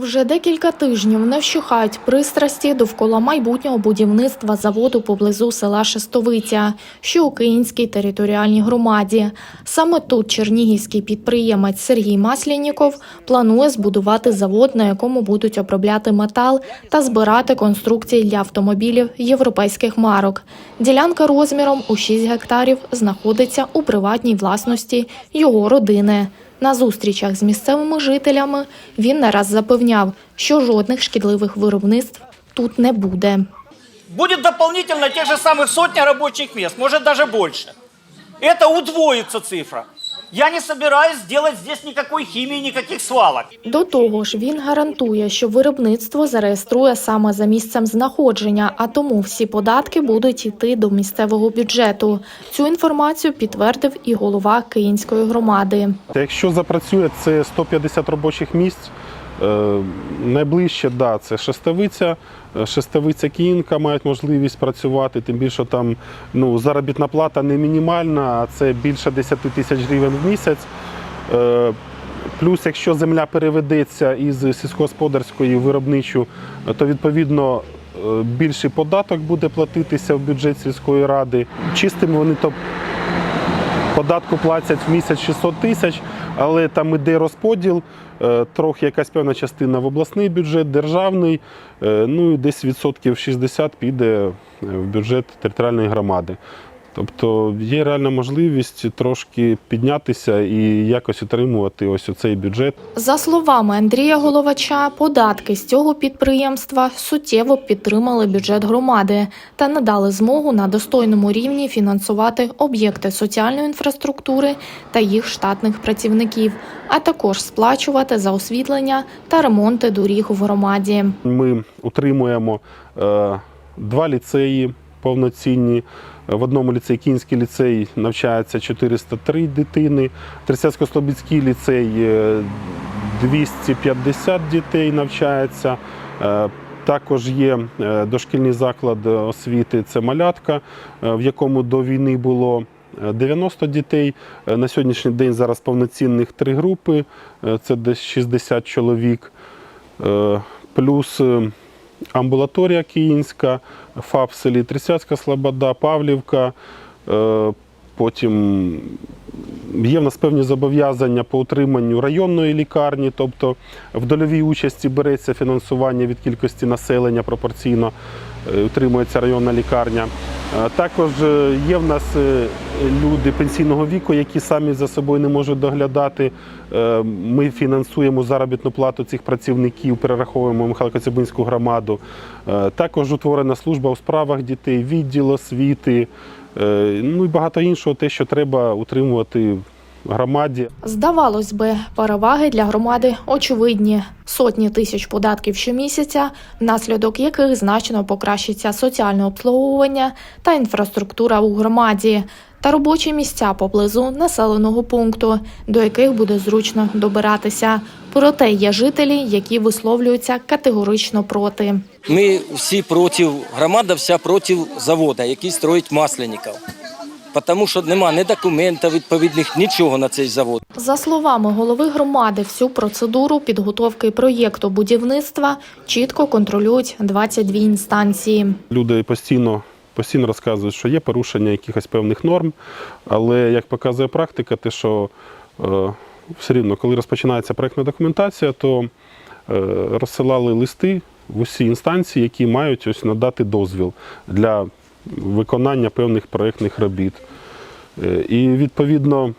Вже декілька тижнів не вщухають пристрасті довкола майбутнього будівництва заводу поблизу села Шестовиця, що у Київській територіальній громаді. Саме тут чернігівський підприємець Сергій Масляніков планує збудувати завод, на якому будуть обробляти метал та збирати конструкції для автомобілів європейських марок. Ділянка розміром у 6 гектарів знаходиться у приватній власності його родини. На зустрічах з місцевими жителями він нараз запевняв, що жодних шкідливих виробництв тут не буде. Буде дополнительно тих же самих сотня робочих місць, може даже більше. Це удвоїться цифра. Я не собираюсь делать здесь никакой химии, никаких свалок. До того ж, він гарантує, що виробництво зареєструє саме за місцем знаходження, а тому всі податки будуть йти до місцевого бюджету. Цю інформацію підтвердив і голова Київської громади. Якщо запрацює, це 150 робочих місць. Е, Найближче, да, це Шестовиця, Е, Шестовиця Кіїнка мають можливість працювати, тим більше там ну, заробітна плата не мінімальна, а це більше 10 тисяч гривень в місяць. Е, Плюс, якщо земля переведеться із сільськогосподарської в виробничу, то відповідно більший податок буде платитися в бюджет сільської ради. Чистими вони то Податку платять в місяць 600 тисяч, але там іде розподіл, е, трохи якась певна частина в обласний бюджет, державний, е, ну і десь відсотків 60 піде е, в бюджет територіальної громади. Тобто є реальна можливість трошки піднятися і якось отримувати ось цей бюджет. За словами Андрія Головача, податки з цього підприємства суттєво підтримали бюджет громади та надали змогу на достойному рівні фінансувати об'єкти соціальної інфраструктури та їх штатних працівників, а також сплачувати за освітлення та ремонти доріг в громаді. Ми утримуємо е, два ліцеї повноцінні. В одному ліцеї Кінський ліцей навчається 403 дитини, Тридцятсько-Слобідський ліцей е, 250 дітей навчається. Е, Також є е, дошкільний заклад освіти це малятка, е, в якому до війни було е, 90 дітей. Е, На сьогоднішній день зараз повноцінних три групи, е, це десь 60 чоловік. Е, Плюс е, амбулаторія Київська, ФАП в селі Тридцятська Слобода, Павлівка. Е, Потім є в нас певні зобов'язання по утриманню районної лікарні, тобто в дольовій участі береться фінансування від кількості населення пропорційно е, утримується районна лікарня. Е, Також є в нас люди пенсійного віку, які самі за собою не можуть доглядати. Е, Ми фінансуємо заробітну плату цих працівників, перераховуємо Михайло-Коцюбинську громаду. Е, Також утворена служба у справах дітей, відділ освіти, е, ну і багато іншого, те, що треба утримувати громаді. Здавалось би, переваги для громади очевидні: сотні тисяч податків щомісяця, внаслідок яких значно покращиться соціальне обслуговування та інфраструктура у громаді, та робочі місця поблизу населеного пункту, до яких буде зручно добиратися. Проте є жителі, які висловлюються категорично проти. Ми всі проти, громада вся проти заводу, який строїть Масленников. Тому що нема ні документів відповідних, нічого на цей завод. За словами голови громади, всю процедуру підготовки проєкту будівництва чітко контролюють 22 інстанції. Люди постійно, постійно розказують, що є порушення якихось певних норм, але як показує практика, те, що е, все рівно, коли розпочинається проєктна документація, то е, розсилали листи в усі інстанції, які мають ось надати дозвіл для виконання певних проєктних робіт. Е, І відповідно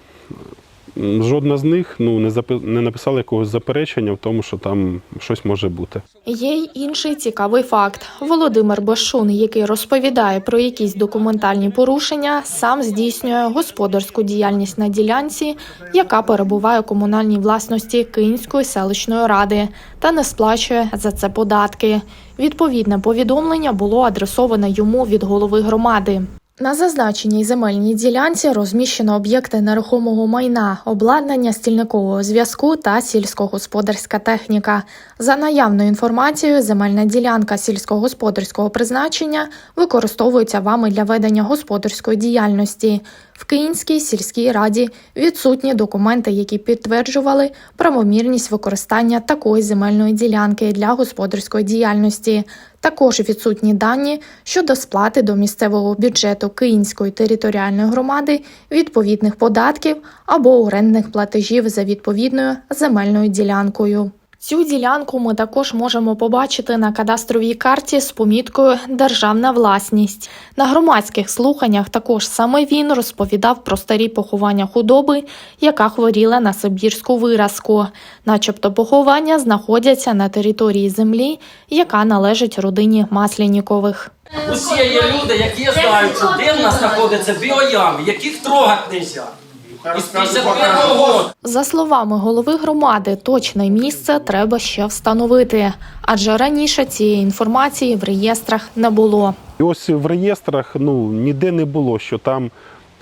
жодна з них ну, не, запи- не написала якогось заперечення в тому, що там щось може бути. Є й інший цікавий факт. Володимир Башун, який розповідає про якісь документальні порушення, сам здійснює господарську діяльність на ділянці, яка перебуває у комунальній власності Київської селищної ради, та не сплачує за це податки. Відповідне повідомлення було адресоване йому від голови громади. На зазначеній земельній ділянці розміщено об'єкти нерухомого майна, обладнання стільникового зв'язку та сільськогосподарська техніка. За наявною інформацією, земельна ділянка сільськогосподарського призначення використовується вами для ведення господарської діяльності. В Київській сільській раді відсутні документи, які підтверджували правомірність використання такої земельної ділянки для господарської діяльності. Також відсутні дані щодо сплати до місцевого бюджету Київської територіальної громади відповідних податків або орендних платежів за відповідною земельною ділянкою. Цю ділянку ми також можемо побачити на кадастровій карті з поміткою Державна власність. На громадських слуханнях також саме він розповідав про старі поховання худоби, яка хворіла на сибірську виразку. Начебто поховання знаходяться на території землі, яка належить родині Маслянікових. Усі є люди, які знають, що де в нас знаходяться біоями, яких трогати не. Із 51 року. За словами голови громади, точне місце треба ще встановити, адже раніше цієї інформації в реєстрах не було. І ось в реєстрах ну, ніде не було, що там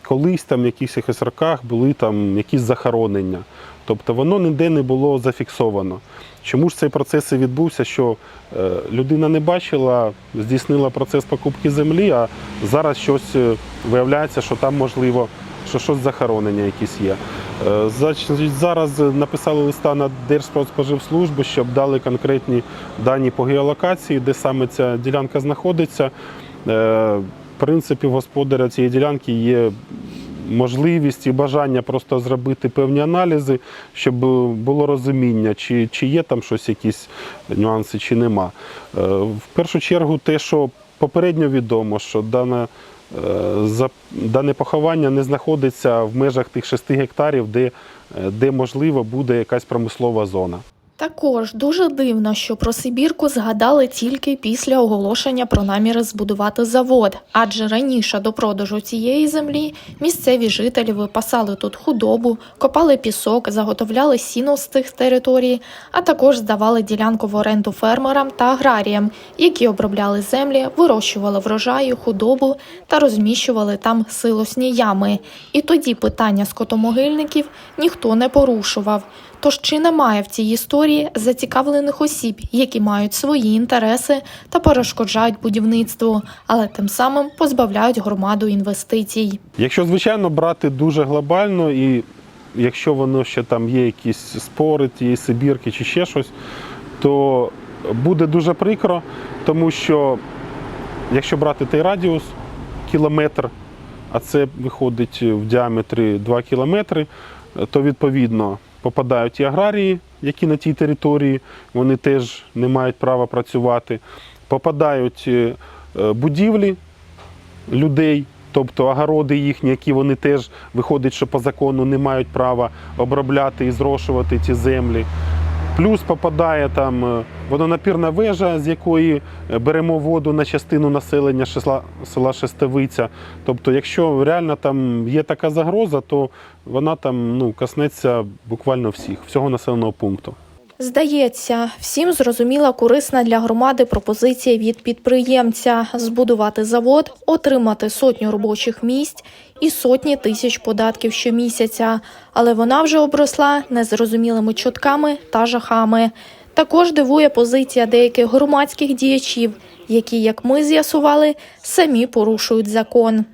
колись там в якихось роках були там якісь захоронення. Тобто воно ніде не було зафіксовано. Чому ж цей процес і відбувся, що е, людина не бачила, здійснила процес покупки землі, а зараз щось е, виявляється, що там можливо, що щось захоронення якісь є. Е, зараз написали листа на Держпродспоживслужбу, щоб дали конкретні дані по геолокації, де саме ця ділянка знаходиться. Е, В принципі, господаря цієї ділянки є можливість і бажання просто зробити певні аналізи, щоб було розуміння, чи, чи є там щось, якісь нюанси, чи нема. Е, В першу чергу, те, що попередньо відомо, що дане, за- дане поховання не знаходиться в межах тих 6 гектарів, де, е, де можливо буде якась промислова зона. Також дуже дивно, що про Сибірку згадали тільки після оголошення про наміри збудувати завод, адже раніше до продажу цієї землі місцеві жителі випасали тут худобу, копали пісок, заготовляли сіно з цих територій, а також здавали ділянку в оренду фермерам та аграріям, які обробляли землі, вирощували врожаї, худобу та розміщували там силосні ями. І тоді питання скотомогильників ніхто не порушував. Тож чи немає в цій історії зацікавлених осіб, які мають свої інтереси та перешкоджають будівництву, але тим самим позбавляють громаду інвестицій? Якщо, звичайно, брати дуже глобально, і якщо воно ще там є якісь спори, тієї Сибірки чи ще щось, то буде дуже прикро, тому що якщо брати той радіус кілометр, а це виходить в діаметрі 2 кілометри, то відповідно попадають і аграрії, які на тій території, вони теж не мають права працювати. Попадають е, будівлі, людей, тобто огороди їхні, які вони теж виходить, що по закону не мають права обробляти і зрошувати ці землі. Плюс попадає там е, водонапірна вежа, з якої е, беремо воду на частину населення села, Шестовиця. Тобто, якщо реально там є така загроза, то вона там ну, коснеться буквально всіх, всього населеного пункту. Здається, всім зрозуміла корисна для громади пропозиція від підприємця збудувати завод, отримати сотню робочих місць і сотні тисяч податків щомісяця, але вона вже обросла незрозумілими чутками та жахами. Також дивує позиція деяких громадських діячів, які, як ми з'ясували, самі порушують закон.